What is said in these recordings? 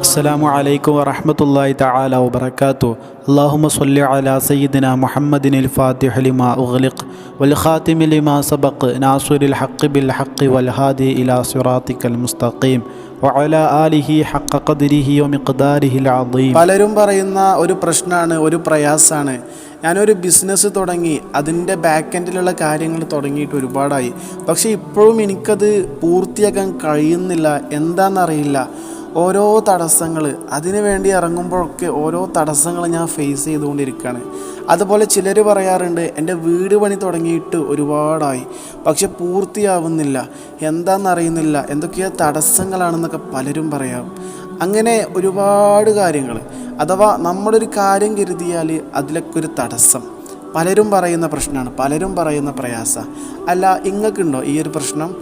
السلام عليكم ورحمة الله تعالى وبركاته اللهم صل على سيدنا محمد الفاتح لما أغلق والخاتم لما سبق ناصر الحق بالحق والهادي إلى صراطك المستقيم وعلى آله حق قدره ومقداره العظيم പലരും പറയുന്ന ഒരു പ്രശ്നമാണ് ഒരു പ്രയാസമാണ് ഞാനൊരു ബിസിനസ് തുടങ്ങി അതിന്റെ ബാക്ക് എൻഡിലുള്ള കാര്യങ്ങൾ തുടങ്ങിയിട്ട് ഒരുപാടായി. പക്ഷേ ഇപ്പോഴും എനിക്കത് പൂർത്തിയാക്കാൻ കഴിയുന്നില്ല. എന്താണെന്നറിയില്ല. ഓരോ തടസ്സങ്ങൾ അതിനു വേണ്ടി ഇറങ്ങുമ്പോഴൊക്കെ ഓരോ തടസ്സങ്ങൾ ഞാൻ ഫേസ് ചെയ്തുകൊണ്ടിരിക്കുകയാണ്. അതുപോലെ ചിലർ പറയാറുണ്ട് എന്റെ വീട് പണി തുടങ്ങിയിട്ട് ഒരുപാടായി. പക്ഷെ പൂർത്തിയാവുന്നില്ല. എന്താണെന്നറിയുന്നില്ല. എന്തൊക്കെയോ തടസ്സങ്ങളാണെന്നൊക്കെ പലരും പറയാം. അങ്ങനെ ഒരുപാട് കാര്യങ്ങൾ. അഥവാ നമ്മളൊരു കാര്യം കരുതിയാൽ അതിലൊക്കെ ഒരു തടസ്സം. പലരും പറയുന്ന പ്രശ്നമാണ് പലരും പറയുന്ന പ്രയാസ. അല്ല ഇങ്ങക്കുണ്ടോ ഈ ഒരു പ്രശ്നം?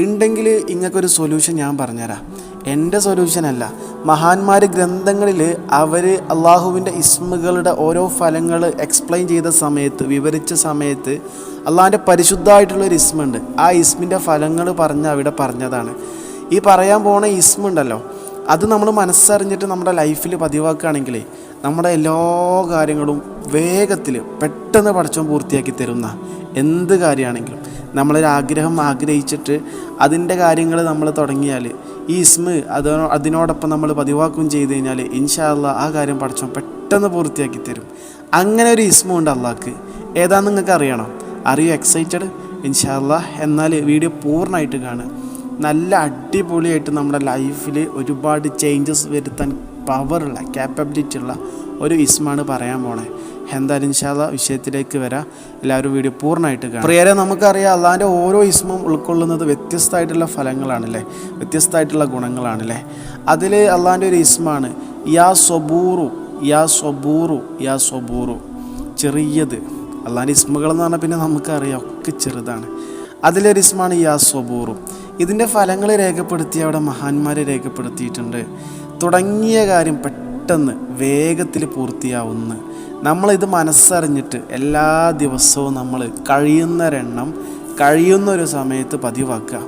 ഉണ്ടെങ്കിൽ ഇങ്ങക്കൊരു സൊല്യൂഷൻ ഞാൻ പറഞ്ഞുതരാം എന്റെ സൊല്യൂഷൻ അല്ല. മഹാന്മാർ ഗ്രന്ഥങ്ങളിൽ അവർ അള്ളാഹുവിന്റെ ഇസ്മുകളുടെ ഓരോ ഫലങ്ങൾ എക്സ്പ്ലെയിൻ ചെയ്ത സമയത്ത് വിവരിച്ച സമയത്ത് അള്ളാഹിന്റെ പരിശുദ്ധമായിട്ടുള്ളൊരു ഇസ്മുണ്ട്. ആ ഇസ്മിന്റെ ഫലങ്ങൾ പറഞ്ഞ് അവിടെ പറഞ്ഞതാണ്. ഈ പറയാൻ പോണ ഇസ്മുണ്ടല്ലോ. അത് നമ്മൾ മനസ്സറിഞ്ഞിട്ട് നമ്മുടെ ലൈഫിൽ പതിവാക്കുകയാണെങ്കിൽ നമ്മുടെ എല്ലാ കാര്യങ്ങളും വേഗത്തിൽ പെട്ടെന്ന് പഠിച്ചും പൂർത്തിയാക്കി തരുന്ന എന്ത് കാര്യമാണെങ്കിലും നമ്മളൊരാഗ്രഹം ആഗ്രഹിച്ചിട്ട് അതിന്റെ കാര്യങ്ങൾ നമ്മൾ തുടങ്ങിയാൽ ഈ ഇസ്മ് അത് അതിനോടൊപ്പം നമ്മൾ പതിവാക്കും ചെയ്ത് കഴിഞ്ഞാൽ ഇൻഷാല്ല ആ കാര്യം പഠിച്ചോൻ പെട്ടെന്ന് പൂർത്തിയാക്കി തരും. അങ്ങനെ ഒരു ഇസ്മു ഉണ്ട് അള്ളാഹ്ക്ക് ഏതാണെന്ന് നിങ്ങൾക്ക് അറിയണം? അറിയൂ എക്സൈറ്റഡ് ഇൻഷാല്ല എന്നാൽ വീഡിയോ പൂർണമായിട്ട് കാണുക. നല്ല അടിപൊളിയായിട്ട് നമ്മുടെ ലൈഫിൽ ഒരുപാട് ചേഞ്ചസ് വരുത്താൻ പവറുള്ള ക്യാപ്പബിലിറ്റി ഉള്ള ഒരു ഇസ്മാണ് പറയാൻ പോണേ. എന്തായാലും ഇൻഷാല്ല വിഷയത്തിലേക്ക് വരാം. എല്ലാവരും വീഡിയോ പൂർണമായിട്ട് കാണാം. പ്രിയരെ നമുക്കറിയാം അള്ളാഹിന്റെ ഓരോ ഇസ്മും ഉൾക്കൊള്ളുന്നത് വ്യത്യസ്തമായിട്ടുള്ള ഫലങ്ങളാണല്ലേ? വ്യത്യസ്തമായിട്ടുള്ള ഗുണങ്ങളാണല്ലേ? അതിൽ അള്ളാഹിന്റെ ഒരു ഇസ്മാണ് യാ സ്വബൂറു യാ സ്വബൂറു യാ സ്വബൂറു. ചെറിയത്. അള്ളാഹിന്റെ ഇസ്മുകൾ എന്ന് പറഞ്ഞാൽ പിന്നെ നമുക്കറിയാം ഒക്കെ ചെറുതാണ്. അതിലൊരു ഇസ്മാണ് യാ സ്വബൂറും ഇതിന്റെ ഫലങ്ങൾ രേഖപ്പെടുത്തി അവിടെ മഹാന്മാരെ രേഖപ്പെടുത്തിയിട്ടുണ്ട്. തുടങ്ങിയ കാര്യം പെട്ടെന്ന് വേഗത്തിൽ പൂർത്തിയാവുന്ന. നമ്മളിത് മനസ്സറിഞ്ഞിട്ട് എല്ലാ ദിവസവും നമ്മൾ കഴിയുന്നൊരെണ്ണം കഴിയുന്ന ഒരു സമയത്ത് പതിവാക്കുക.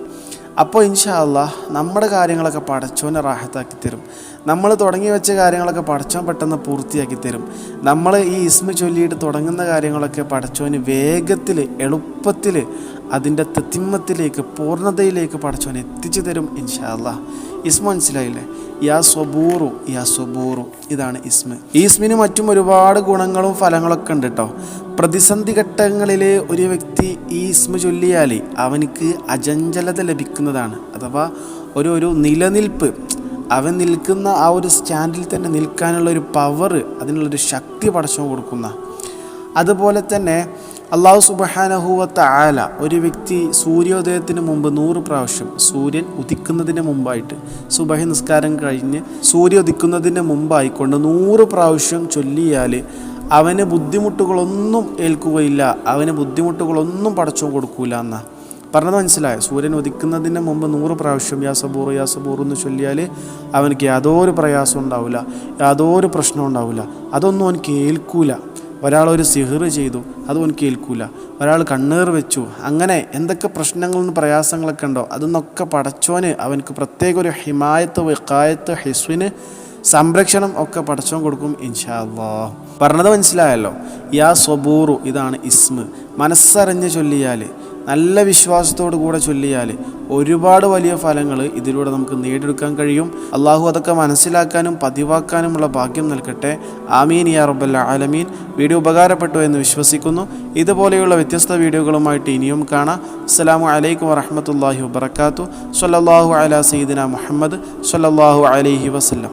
അപ്പോൾ ഇൻഷാല്ല നമ്മുടെ കാര്യങ്ങളൊക്കെ പടച്ചോനെ റാഹത്താക്കി തരും. നമ്മൾ തുടങ്ങി വെച്ച കാര്യങ്ങളൊക്കെ പടച്ചോൻ പെട്ടെന്ന് പൂർത്തിയാക്കി തരും. നമ്മൾ ഈ ഇസ്മ ചൊല്ലിയിട്ട് തുടങ്ങുന്ന കാര്യങ്ങളൊക്കെ പടച്ചോന് വേഗത്തിൽ എളുപ്പത്തിൽ അതിന്റെ തെത്തിമ്മത്തിലേക്ക് പൂർണതയിലേക്ക് പടച്ചോൻ എത്തിച്ചു തരും ഇൻഷാല്ല ഇസ്മ മനസ്സിലായില്ലേ? യാ സ്വബൂറു യാ സ്വബൂറു. ഇതാണ് ഇസ്മ. ഈ ഇസ്മിന് മറ്റും ഒരുപാട് ഗുണങ്ങളും ഫലങ്ങളൊക്കെ ഉണ്ട് കേട്ടോ പ്രതിസന്ധി ഘട്ടങ്ങളിൽ ഒരു വ്യക്തി ഈ ഇസ്മ ചൊല്ലിയാൽ അവനിക്ക് അജഞ്ചലത ലഭിക്കുന്നതാണ്. അഥവാ ഒരു ഒരു നിലനിൽപ്പ് അവൻ നിൽക്കുന്ന ആ ഒരു സ്റ്റാൻഡിൽ തന്നെ നിൽക്കാനുള്ള ഒരു പവർ അതിനുള്ളൊരു ശക്തി പടച്ചു കൊടുക്കുന്ന. അതുപോലെ തന്നെ അള്ളാഹു സുബഹാനഹുവത്ത ആല ഒരു വ്യക്തി സൂര്യോദയത്തിന് മുമ്പ് നൂറ് പ്രാവശ്യം സൂര്യൻ ഉദിക്കുന്നതിന് മുമ്പായിട്ട് സുബഹി നിസ്കാരം കഴിഞ്ഞ് സൂര്യ ഉദിക്കുന്നതിന് മുമ്പായിക്കൊണ്ട് നൂറ് പ്രാവശ്യം ചൊല്ലിയാൽ അവന് ബുദ്ധിമുട്ടുകളൊന്നും ഏൽക്കുകയില്ല അവന് ബുദ്ധിമുട്ടുകളൊന്നും പടച്ചു കൊടുക്കൂല എന്നാ. പറഞ്ഞത് മനസ്സിലായോ? സൂര്യൻ ഉദിക്കുന്നതിന് മുമ്പ് നൂറ് പ്രാവശ്യം യാ സബൂർ യാ സബൂർ എന്ന് ചൊല്ലിയാൽ അവനക്ക് യാതൊരു പ്രയാസം ഉണ്ടാവില്ല യാതൊരു പ്രശ്നം ഉണ്ടാവില്ല അതൊന്നും അവൻ കേൾക്കൂല. ഒരാളൊരു സിഹിർ ചെയ്തു അതും അവൻ കേൾക്കൂല. ഒരാൾ കണ്ണീർ വെച്ചു അങ്ങനെ എന്തൊക്കെ പ്രശ്നങ്ങളും പ്രയാസങ്ങളൊക്കെ ഉണ്ടോ അതൊന്നൊക്കെ പടച്ചോന് അവനക്ക് പ്രത്യേക ഒരു ഹിമായത്ത് വിക്കായത്ത് ഹിസ്വിന് സംരക്ഷണം ഒക്കെ പടച്ചോൻ കൊടുക്കും ഇൻഷാ അല്ലാ പറഞ്ഞത് മനസ്സിലായല്ലോ? യാ സ്വബൂറു ഇതാണ് ഇസ്മ്. മനസ്സറിഞ്ഞ് ചൊല്ലിയാൽ നല്ല വിശ്വാസത്തോടു കൂടെ ചൊല്ലിയാൽ ഒരുപാട് വലിയ ഫലങ്ങൾ ഇതിലൂടെ നമുക്ക് നേടിയെടുക്കാൻ കഴിയും. അള്ളാഹു അതൊക്കെ മനസ്സിലാക്കാനും പതിവാക്കാനുമുള്ള ഭാഗ്യം നൽകട്ടെ. ആമീൻ യാ റബ്ബല്ല ആലമീൻ. വീഡിയോ ഉപകാരപ്പെട്ടു എന്ന് വിശ്വസിക്കുന്നു. ഇതുപോലെയുള്ള വ്യത്യസ്ത വീഡിയോകളുമായിട്ട് ഇനിയും കാണാം. അസ്സലാമു അലൈക്കും വറഹമത്തല്ലാഹി വബർക്കാത്തു സല്ലാഹു അല സീദിന മുഹമ്മദ് സല്ലാഹു അലൈഹി വസല്ലം.